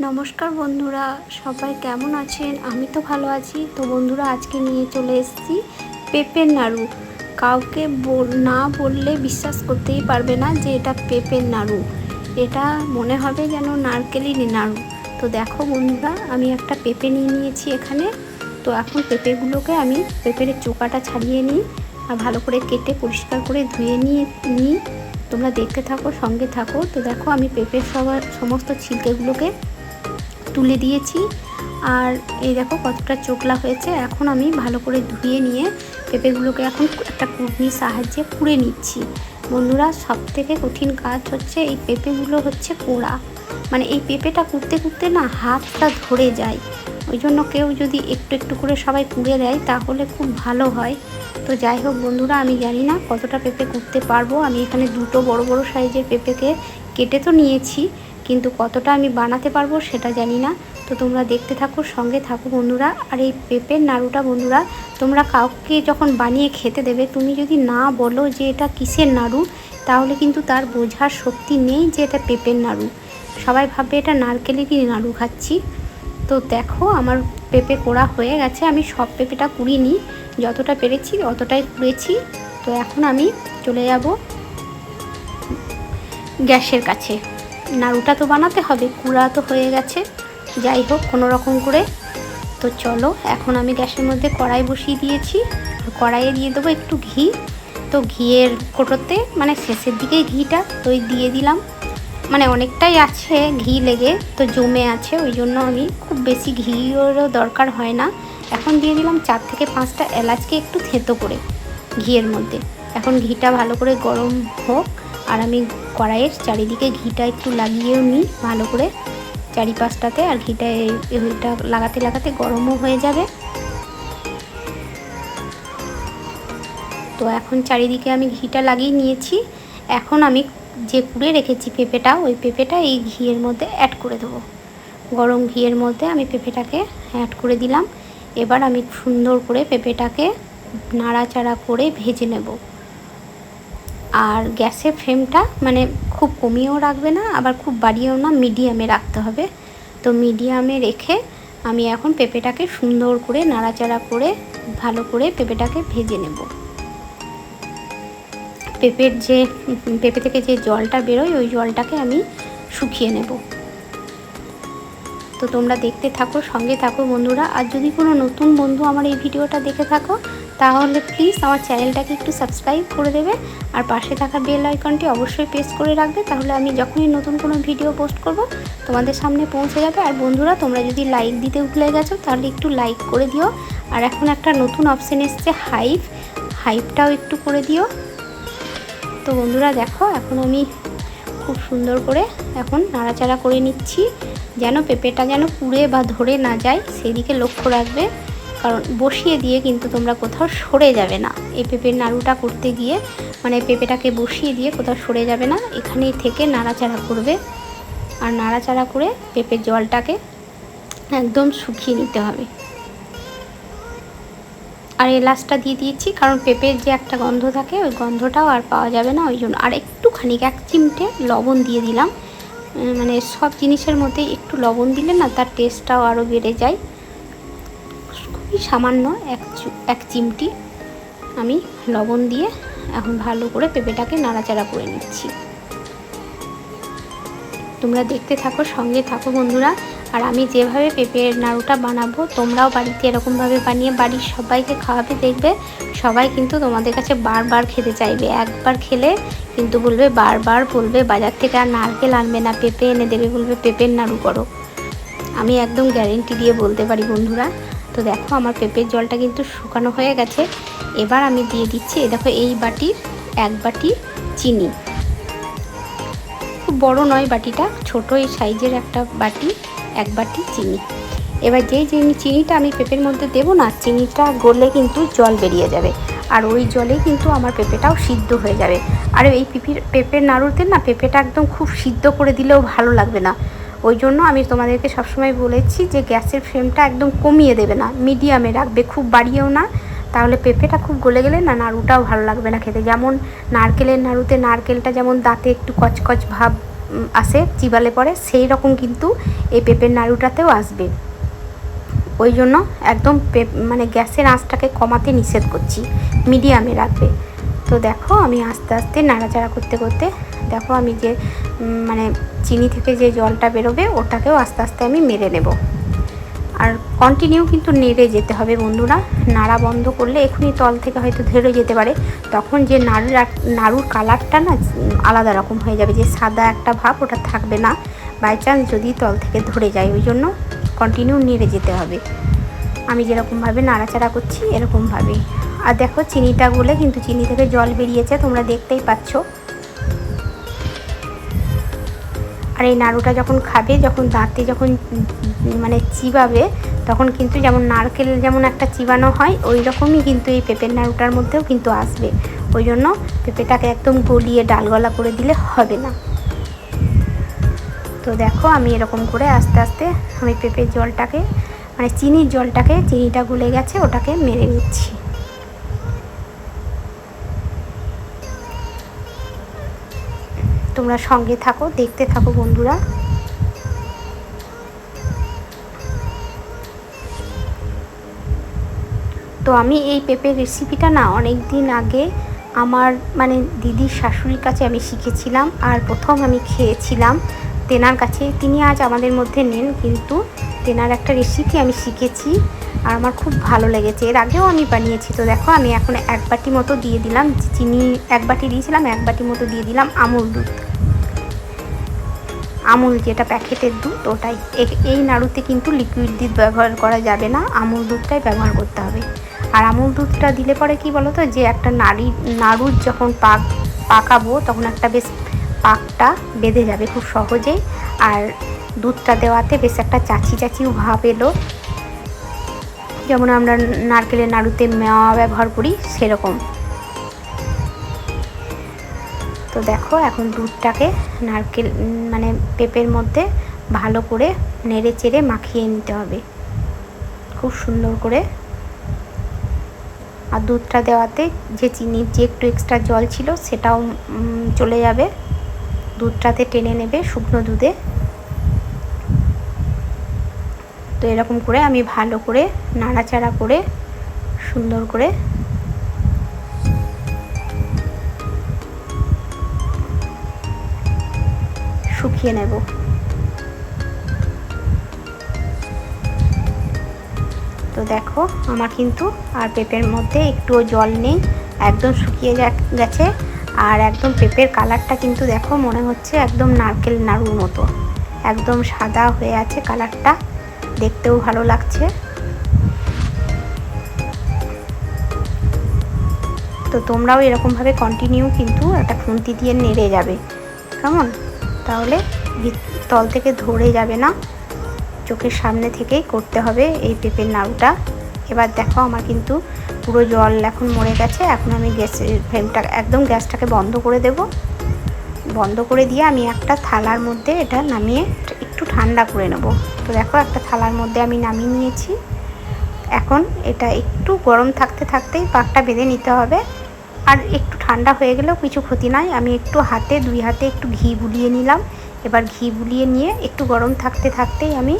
নমস্কার বন্ধুরা, সবাই কেমন আছেন? আমি তো ভালো আছি। তো বন্ধুরা, আজকে নিয়ে চলে এসেছি পেঁপের নাড়ু। কাউকে না বললে বিশ্বাস করতেই পারবে না যে এটা পেঁপের নাড়ু। এটা মনে হবে যেন নারকেলেরই নাড়ু। তো দেখো বন্ধুরা, আমি একটা পেঁপে নিয়ে নিয়েছি এখানে। তো এখন পেঁপেগুলোকে আমি পেঁপের চোকাটা ছাড়িয়ে নিই আর ভালো করে কেটে পরিষ্কার করে ধুয়ে নিয়ে নিই। তোমরা দেখতে থাকো, সঙ্গে থাকো। তো দেখো আমি পেঁপের সবার সমস্ত ছিলকেগুলোকে তুলে দিয়েছি। আর এই দেখো কতটা চোকলা হয়েছে। এখন আমি ভালো করে ধুয়ে নিয়ে পেঁপেগুলোকে এখন একটা কুড়নির সাহায্যে কুড়ে নিচ্ছি। বন্ধুরা সব থেকে কঠিন কাজ হচ্ছে এই পেঁপেগুলো হচ্ছে কোড়া মানে এই পেঁপেটা কুড়তে কুড়তে না হাতটা ধরে যায়। ওই জন্য কেউ যদি একটু একটু করে সবাই কুড়ে দেয়, তাহলে খুব ভালো হয়। তো যাই হোক বন্ধুরা, আমি জানি না কতটা পেঁপে কুড়তে পারব। আমি এখানে দুটো বড় বড় সাইজের পেঁপেকে কেটে তো নিয়েছি। কিন্তু কতটা আমি বানাতে পারব সেটা জানি না। তো তোমরা দেখতে থাকো, সঙ্গে থাকো বন্ধুরা। আর এই পেঁপের নাড়ুটা বন্ধুরা, তোমরা কাউকে যখন বানিয়ে খেতে দেবে, তুমি যদি না বলো যে এটা কিসের নাড়ু, তাহলে কিন্তু তার বোঝার শক্তি নেই যে এটা পেঁপের নাড়ু। সবাই ভাববে এটা নারকেলেরই নাড়ু খাচ্ছি। তো দেখো, আমার পেঁপে কোড়া হয়ে গেছে। আমি সব পেঁপেটা কুড়িনি যতটা পেরেছি অতটাই কুড়েছি। তো এখন আমি চলে যাব গ্যাসের কাছে। নাড়ুটা তো বানাতে হবে, কুড়া তো হয়ে গেছে। যাই হোক, কোনো রকম করে। তো চলো, এখন আমি গ্যাসের মধ্যে কড়াই বসিয়ে দিয়েছি। কড়াইয়ে দিয়ে দেবো একটু ঘি। তো ঘিয়ের কোটোতে মানে শেষের দিকে ঘিটা, তো দিয়ে দিলাম। মানে অনেকটাই আছে ঘি লেগে, তো জমে আছে, ওই জন্য আমি খুব বেশি ঘিরও দরকার হয় না। এখন দিয়ে দিলাম চার থেকে পাঁচটা এলাচকে একটু থেতো করে ঘিয়ের মধ্যে। এখন ঘিটা ভালো করে গরম হোক। আর আমি কড়াইয়ের চারিদিকে ঘিটা একটু লাগিয়েও নিই ভালো করে চারিপাশটাতে। আর ঘিটা এটা লাগাতে লাগাতে গরমও হয়ে যাবে। তো এখন চারিদিকে আমি ঘিটা লাগিয়ে নিয়েছি। এখন আমি যে কুড়ে রেখেছি পেঁপেটা, ওই পেঁপেটা এই ঘিয়ের মধ্যে অ্যাড করে দেবো। গরম ঘিয়ের মধ্যে আমি পেঁপেটাকে অ্যাড করে দিলাম। এবার আমি সুন্দর করে পেঁপেটাকে নাড়াচাড়া করে ভেজে নেব। আর গ্যাসের ফ্লেমটা মানে খুব কমিয়েও রাখবে না, আবার খুব বাড়িয়েও না, মিডিয়ামে রাখতে হবে। তো মিডিয়ামে রেখে আমি এখন পেঁপেটাকে সুন্দর করে নাড়াচাড়া করে, ভালো করে পেঁপেটাকে ভেজে নেব। পেঁপের যে, পেঁপে থেকে যে জলটা বেরোয়, ওই জলটাকে আমি শুকিয়ে নেব। তো তোমরা দেখতে থাকো, সঙ্গে থাকো বন্ধুরা। আর যদি কোনো নতুন বন্ধু আমার এই ভিডিওটা দেখে থাকো তাহলে প্লিজ আমার চ্যানেলটাকে একটু সাবস্ক্রাইব করে দেবে আর পাশে থাকা বেল আইকনটি অবশ্যই প্রেস করে রাখবে, তাহলে আমি যখনই নতুন কোনো ভিডিও পোস্ট করব, তোমাদের সামনে পৌঁছে যাবে। আর বন্ধুরা, তোমরা যদি লাইক দিতে ভুলে গেছো, তাহলে একটু লাইক করে দিও। আর এখন একটা নতুন অপশান এসছে হাইপ হাইপটাও একটু করে দিও। তো বন্ধুরা, দেখো, এখন আমি খুব সুন্দর করে এখন নাড়াচাড়া করে নিচ্ছি, যেন পেঁপেটা যেন পুড়ে বা ধরে না যায়, সেদিকে লক্ষ্য রাখবে। কারণ বসিয়ে দিয়ে কিন্তু তোমরা কোথাও সরে যাবে না। এই পেঁপের নাড়ুটা করতে গিয়ে মানে পেঁপেটাকে বসিয়ে দিয়ে কোথাও সরে যাবে না, এখানেই থেকে নাড়াচাড়া করবে। আর নাড়াচাড়া করে পেঁপের জলটাকে একদম শুকিয়ে নিতে হবে। আর এলাচটা দিয়ে দিয়েছি, কারণ পেঁপের যে একটা গন্ধ থাকে, ওই গন্ধটাও আর পাওয়া যাবে না, ওই জন্য। আর একটুখানি, এক চিমটে লবণ দিয়ে দিলাম। মানে সব জিনিসের মধ্যে একটু লবণ দিলে না, তার টেস্টটাও আরও বেড়ে যায়। সামান্য এক এক চিমটি আমি লবণ দিয়ে এখন ভালো করে পেঁপেটাকে নাড়াচাড়া করে নিচ্ছি। তোমরা দেখতে থাকো, সঙ্গে থাকো বন্ধুরা। আর আমি যেভাবে পেঁপের নাড়ুটা বানাবো, তোমরাও বাড়িতে এরকমভাবে বানিয়ে বাড়ির সবাইকে খাওয়াবে দেখবে। সবাই কিন্তু তোমাদের কাছে বারবার খেতে চাইবে। একবার খেলে কিন্তু বলবে, বারবার বলবে, বাজার থেকে আর নারকেল আনবে না, পেঁপে এনে দেবে বলবে, পেঁপের নাড়ু করো। আমি একদম গ্যারেন্টি দিয়ে বলতে পারি বন্ধুরা। তো দেখো আমার পেঁপের জলটা কিন্তু শুকানো হয়ে গেছে। এবার আমি দিয়ে দিচ্ছি দেখো এই বাটির এক বাটি চিনি। খুব বড় নয় বাটিটা, ছোট এই সাইজের একটা বাটি, এক বাটি চিনি। এবার যেই চিনি চিনিটা আমি পেঁপের মধ্যে দেবো না, চিনিটা গলে কিন্তু জল বেরিয়ে যাবে। আর ওই জলে কিন্তু আমার পেঁপেটাও সিদ্ধ হয়ে যাবে। আর এই পিপির, পেঁপের নাড়ুতে না, পেঁপেটা একদম খুব সিদ্ধ করে দিলেও ভালো লাগবে না। ওই জন্য আমি তোমাদেরকে সবসময় বলেছি যে গ্যাসের ফ্লেমটা একদম কমিয়ে দেবে না, মিডিয়ামে রাখবে, খুব বাড়িয়েও না। তাহলে পেঁপেটা খুব গলে গেলে না নাড়ুটাও ভালো লাগবে না খেতে। যেমন নারকেলের নাড়ুতে নারকেলটা যেমন দাঁতে একটু কচকচ ভাব আসে, চিবালে পরে, সেই রকম কিন্তু এই পেঁপের নাড়ুটাতেও আসবে। ওই জন্য একদম মানে গ্যাসের আঁচটাকে কমাতে নিষেধ করছি, মিডিয়ামে রাখবে। তো দেখো আমি আস্তে আস্তে নাড়াচাড়া করতে করতে দেখো আমি যে মানে চিনি থেকে যে জলটা বেরোবে, ওটাকেও আস্তে আস্তে আমি মেরে নেব। আর কন্টিনিউ কিন্তু নেড়ে যেতে হবে বন্ধুরা। নাড়া বন্ধ করলে এখনই তল থেকে হয়তো ধরে যেতে পারে। তখন যে নাড়ুর নাড়ুর কালারটা না, আলাদা রকম হয়ে যাবে। যে সাদা একটা ভাব ওটা থাকবে না। বাই চান্স যদি তল থেকে ধরে যায়, ওই জন্য কন্টিনিউ নেড়ে যেতে হবে। আমি যেরকমভাবে নাড়াচাড়া করছি, এরকমভাবেই। আর দেখো, চিনিটা গলে কিন্তু চিনি থেকে জল বেরিয়েছে, তোমরা দেখতেই পাচ্ছ। আর এই নাড়ুটা যখন খাবে, যখন দাঁতে যখন মানে চিবাবে, তখন কিন্তু যেমন নারকেল যেমন একটা চিবানো হয় ওই রকমই কিন্তু এই পেঁপের নাড়ুটার মধ্যেও কিন্তু আসবে। ওই জন্য পেঁপেটাকে একদম গলিয়ে ডালগলা করে দিলে হবে না। তো দেখো আমি এরকম করে আস্তে আস্তে আমি পেঁপের জলটাকে মানে চিনির জলটাকে, চিনিটা গুলে গেছে, ওটাকে মেরে নিচ্ছি। তোমরা সঙ্গে থাকো, দেখতে থাকো বন্ধুরা। তো আমি এই পেঁপের রেসিপিটা না অনেক দিন আগে আমার মানে দিদির শাশুড়ির কাছে আমি শিখেছিলাম আর প্রথম আমি খেয়েছিলাম তেনার কাছে। তিনি আজ আমাদের মধ্যে নেন, কিন্তু তেনার একটা রেসিপি আমি শিখেছি আর আমার খুব ভালো লেগেছে। এর আগেও আমি বানিয়েছি, তো দেখো আমি এখন এক বাটি মতো দিয়ে দিলাম। চিনি এক বাটি দিয়েছিলাম, এক বাটি মতো দিয়ে দিলাম আমুল দুধ। আমুল যেটা প্যাকেটের দুধ, ওটাই। এই নাড়ুতে কিন্তু লিকুইড দুধ ব্যবহার করা যাবে না, আমুল দুধটাই ব্যবহার করতে হবে। আর আমুল দুধটা দিলে পরে কি বলো তো যে একটা নাড়ি, নাড়ুর যখন পাক, পাকাবো, তখন একটা বেশ পাকটা বেঁধে যাবে খুব সহজেই। আর দুধটা দেওয়াতে বেশ একটা চাচি চাচিও ভাব এলো। যেমন আমরা নারকেলের নাড়ুতে মেওয়া ব্যবহার করি, সেরকম। তো দেখো, এখন দুধটাকে নারকেল মানে পেঁপের মধ্যে ভালো করে নেড়ে চেড়ে মাখিয়ে নিতে হবে। খুব সুন্দর করে। আর দুধটা দেওয়াতে যে চিনির যে একটু এক্সট্রা জল ছিল সেটাও চলে যাবে। দুধটাতে টেনে নেবে শুকনো দুধে। তো এরকম করে আমি ভালো করে নাড়াচাড়া করে সুন্দর করে শুকিয়ে নেব। তো দেখো, আমার কিন্তু আর পেঁপের মধ্যে একটুও জল নেই, একদম শুকিয়ে গেছে। আর একদম পেঁপের কালারটা কিন্তু দেখো, মনে হচ্ছে একদম নারকেল নাড়ুর মতো। একদম সাদা হয়ে আছে কালারটা, দেখতেও ভালো লাগছে। তো তোমরাও এরকমভাবে কন্টিনিউ কিন্তু একটা খুন্তি দিয়ে নেড়ে যাবে। কেমন? তাহলে তল থেকে ধরে যাবে না। চোখের সামনে থেকেই করতে হবে এই পেঁপের নাড়ুটা। এবার দেখো আমার কিন্তু পুরো জল এখন মরে গেছে। এখন আমি গ্যাসের ফ্লেমটা, একদম গ্যাসটাকে বন্ধ করে দেব। বন্ধ করে দিয়ে আমি একটা থালার মধ্যে এটা নামিয়ে একটু ঠান্ডা করে নেব। তো দেখো একটা থালার মধ্যে আমি নামিয়ে নিয়েছি। এখন এটা একটু গরম থাকতে থাকতেই পাকটা বেঁধে নিতে হবে। আর একটু ঠান্ডা হয়ে গেলেও কিছু ক্ষতি নাই। আমি একটু হাতে, দুই হাতে একটু ঘি বুলিয়ে নিলাম। এবার ঘি বুলিয়ে নিয়ে একটু গরম থাকতে থাকতেই আমি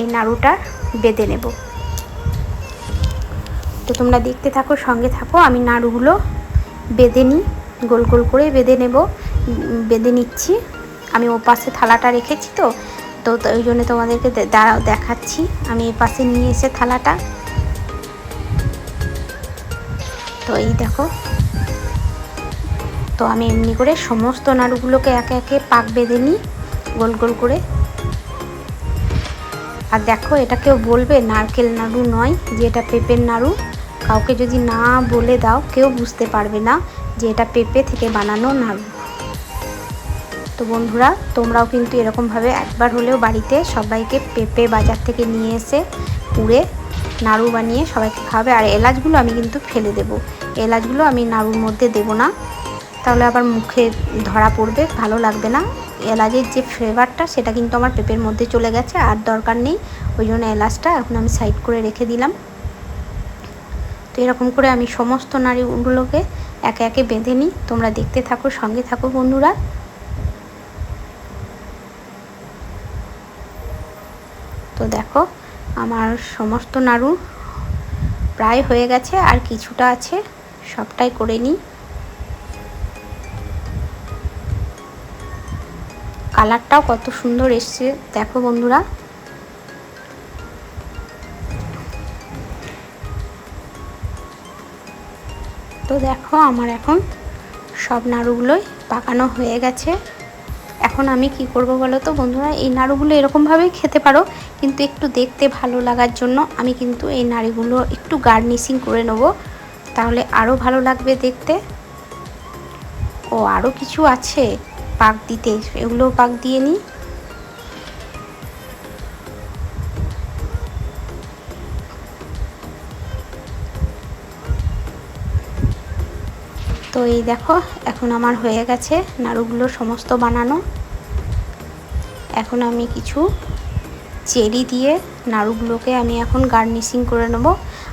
এই নাড়ুটা বেঁধে নেব। তো তোমরা দেখতে থাকো, সঙ্গে থাকো, আমি নাড়ুগুলো বেঁধে নিই। গোল গোল করে বেঁধে নেব বেঁধে নিচ্ছি। আমি ও পাশে থালাটা রেখেছি তো তো ওই জন্য তোমাদেরকে দেখাচ্ছি। আমি এই পাশে নিয়ে এসে থালাটা। তো এই দেখো তো আমি এমনি করে সমস্ত নাড়ুগুলোকে একে একে পাক বেঁধে নিই, গোল গোল করে। আর দেখো, এটা কেউ বলবে নারকেল নাড়ু নয় যে এটা পেঁপের নাড়ু। কাউকে যদি না বলে দাও, কেউ বুঝতে পারবে না যে এটা পেঁপে থেকে বানানো নাড়ু। তো বন্ধুরা, তোমরাও কিন্তু এরকমভাবে একবার হলেও বাড়িতে সবাইকে পেঁপে বাজার থেকে নিয়ে এসে পুড়ে নাড়ু বানিয়ে সবাইকে খাবে আর এলাচগুলো আমি কিন্তু ফেলে দেবো। এলাচগুলো আমি নাড়ুর মধ্যে দেবো না। তাহলে আবার মুখে ধরা পড়বে, ভালো লাগবে না। এলাচের যে ফ্লেভারটা, সেটা কিন্তু আমার পেপের মধ্যে চলে গেছে, আর দরকার নেই। ওই জন্য এলাচটা এখন আমি সাইড করে রেখে দিলাম। তো এরকম করে আমি সমস্ত নাড়িগুলোকে একে একে বেঁধে নিই। তোমরা দেখতে থাকো, সঙ্গে থাকো বন্ধুরা। তো দেখো, আমার সমস্ত নাড়ু প্রায় হয়ে গেছে, আর কিছুটা আছে, সবটাই করে নিই। কালারটাও কত সুন্দর এসছে। দেখো বন্ধুরা। তো দেখো আমার এখন সব নাড়ুগুলোই পাকানো হয়ে গেছে। এখন আমি কি করব বলো তো বন্ধুরা? এই নাড়ুগুলো এরকমভাবেই খেতে পারো, কিন্তু একটু দেখতে ভালো লাগার জন্য আমি কিন্তু এই নাড়ুগুলো একটু গার্নিশিং করে নেব, তাহলে আরও ভালো লাগবে দেখতে। ও আরও কিছু আছে? পাক দিতে এগুলো পাক দিয়ে নিই। তো এই দেখো, এখন আমার হয়ে গেছে নাড়ুগুলো সমস্ত বানানো। এখন আমি কিছু চেরি দিয়ে নাড়ুগুলোকে আমি এখন গার্নিশিং করে নেব।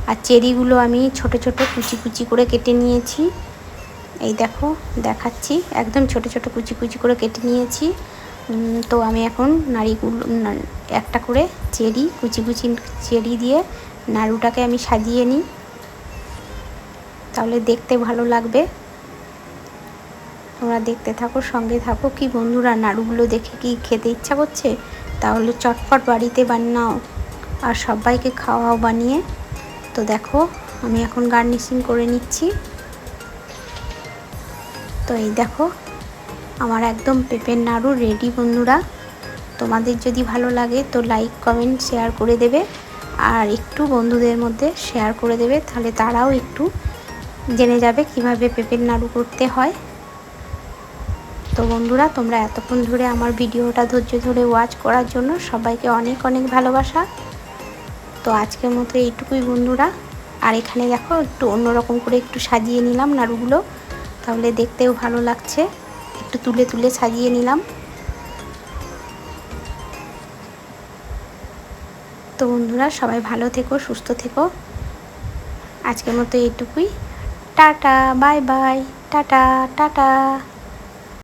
আর চেরিগুলো আমি ছোট ছোট কুচি কুচি করে কেটে নিয়েছি। এই দেখো, দেখাচ্ছি। একদম ছোট ছোট কুচি কুচি করে কেটে নিয়েছি। তো আমি এখন নাড়িগুলো একটা করে চেরি, কুচি কুচি চেরি দিয়ে নাড়ুটাকে আমি সাজিয়ে নিই। তাহলে দেখতে ভালো লাগবে। তোমরা দেখতে থাকো, সঙ্গে থাকো কি বন্ধুরা, নাড়ুগুলো দেখে কি খেতে ইচ্ছা করছে? তাহলে চটপট বাড়িতে বানাও আর সবাইকে খাওয়াও বানিয়ে। তো দেখো, আমি এখন গার্নিশিং করে নিচ্ছি। তো এই দেখো, আমার একদম পেঁপের নাড়ু রেডি বন্ধুরা। তোমাদের যদি ভালো লাগে তো লাইক কমেন্ট শেয়ার করে দেবে। আর একটু বন্ধুদের মধ্যে শেয়ার করে দেবে, তাহলে তারাও একটু জেনে যাবে কীভাবে পেঁপের নাড়ু করতে হয়। তো বন্ধুরা, তোমরা এতক্ষণ ধরে আমার ভিডিওটা ধৈর্য ধরে ওয়াচ করার জন্য সবাইকে অনেক অনেক ভালোবাসা। তো আজকের মতো এইটুকুই বন্ধুরা। আর এখানে দেখো একটু অন্যরকম করে একটু সাজিয়ে নিলাম নাড়ুগুলো। তাহলে দেখতেও ভালো লাগছে। একটু তুলে তুলে সাজিয়ে নিলাম। তো বন্ধুরা, সবাই ভালো থেকো, সুস্থ থেকো। আজকের মতো এইটুকুই। Tata, bye bye. Tata tata.